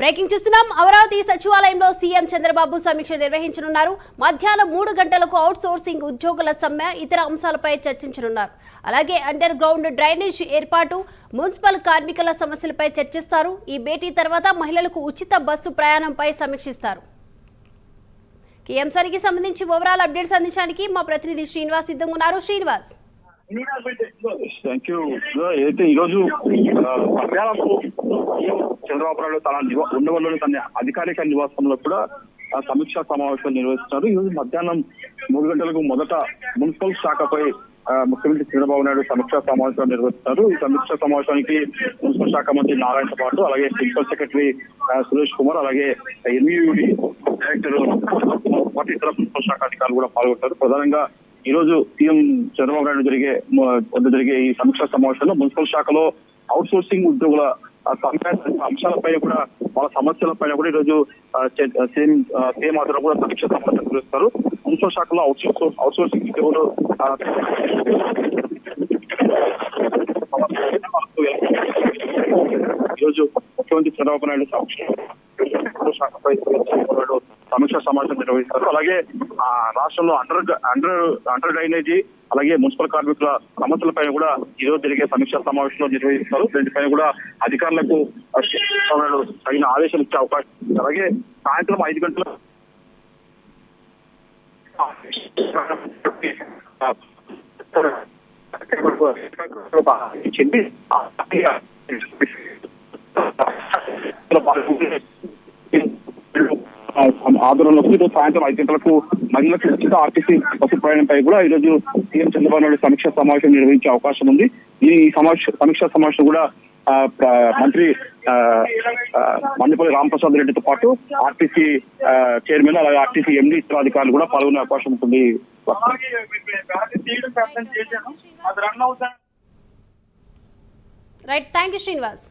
Breaking చూస్తున్నాం. అమరావతి సచివాలయంలో CM Chandrababu సమీక్ష నిర్వహించనున్నారు. మధ్యాహ్నం మూడు గంటలకు అవుట్ సోర్సింగ్ ఉద్యోగుల సమ్మె ఇతర అంశాలపై చర్చించనున్నారు. అలాగే అండర్ గ్రౌండ్ డ్రైనేజ్ ఏర్పాటు మున్సిపల్ కార్మికుల సమస్యలపై చర్చిస్తారు. ఈ భేటీ తర్వాత మహిళలకు ఉచిత బస్సు ప్రయాణంపై సమీక్షిస్తారు. ఈ అంశానికి సంబంధించి ఓవరాల్ అప్డేట్స్ అందించడానికి మా ప్రతినిధి శ్రీనివాస్ సిద్ధంగా ఉన్నారు. శ్రీనివాస్. థ్యాంక్ యూ అయితే ఈరోజు ఆ, మధ్యాహ్నం చంద్రబాబు నాయుడు తన నివా- ఉండవల్లిలోని తన అధికారిక నివాసంలో కూడా సమీక్షా సమావేశం నిర్వహిస్తున్నారు. ఈ రోజు మధ్యాహ్నం మూడు గంటలకు మొదట మున్సిపల్ శాఖపై ఆ, ముఖ్యమంత్రి చంద్రబాబు నాయుడు సమీక్షా సమావేశం నిర్వహిస్తారు. ఈ సమీక్షా సమావేశానికి మున్సిపల్ శాఖ మంత్రి నారాయణతో పాటు అలాగే ప్రిన్సిపల్ సెక్రటరీ సురేష్ కుమార్ అలాగే ఎన్యూడి డైరెక్టర్ పాటు ఇతర మున్సిపల్ శాఖ అధికారులు కూడా పాల్గొంటారు. ప్రధానంగా ఈ రోజు సీఎం చంద్రబాబు నాయుడు జరిగే వద్ద జరిగే ఈ సమీక్ష సమావేశంలో మున్సిపల్ శాఖలో అవుట్ సోర్సింగ్ ఉద్యోగుల అంశాలపై కూడా వాళ్ళ సమస్యలపై కూడా ఈ సేమ్ సేమ్ చే- కూడా సమీక్ష సమావేశం నిర్వహిస్తారు. మున్సిపల్ శాఖలో అవుట్ సోర్స్ అవుట్ సోర్సింగ్ ఉద్యోగులు ఈరోజు ముఖ్యమంత్రి చంద్రబాబు నాయుడు సమీక్ష శాఖపై సమీక్ష సమావేశం నిర్వహిస్తారు. అలాగే ఆ రాష్ట్రంలో అండర్ అండర్ అండర్ డ్రైనేజీ అలాగే మున్సిపల్ కార్మికుల సమస్యలపై కూడా ఈరోజు జరిగే సమీక్షా సమావేశంలో నిర్వహిస్తారు. దీనిపైన కూడా అధికారులకు తగిన ఆదేశం ఇచ్చే అవకాశం అలాగే సాయంత్రం ఐదు గంటల చెప్పి ఆందోళనలో ఈరోజు సాయంత్రం ఐదు గంటలకు మహిళలకు ఉచిత ఆర్టీసీ బస్సు ప్రయాణంపై కూడా ఈరోజు సీఎం చంద్రబాబు నాయుడు సమీక్షా సమావేశం నిర్వహించే అవకాశం ఉంది. ఈ సమావేశ సమీక్షా సమావేశం కూడా మంత్రి ఆ, మండిపల్లి రామప్రసాద్ రెడ్డితో పాటు ఆర్టీసీ ఆ, చైర్మన్ అలాగే ఆర్టీసీ ఎండి ఇతర అధికారులు కూడా పాల్గొనే అవకాశం ఉంటుంది. Right thank you Srinivas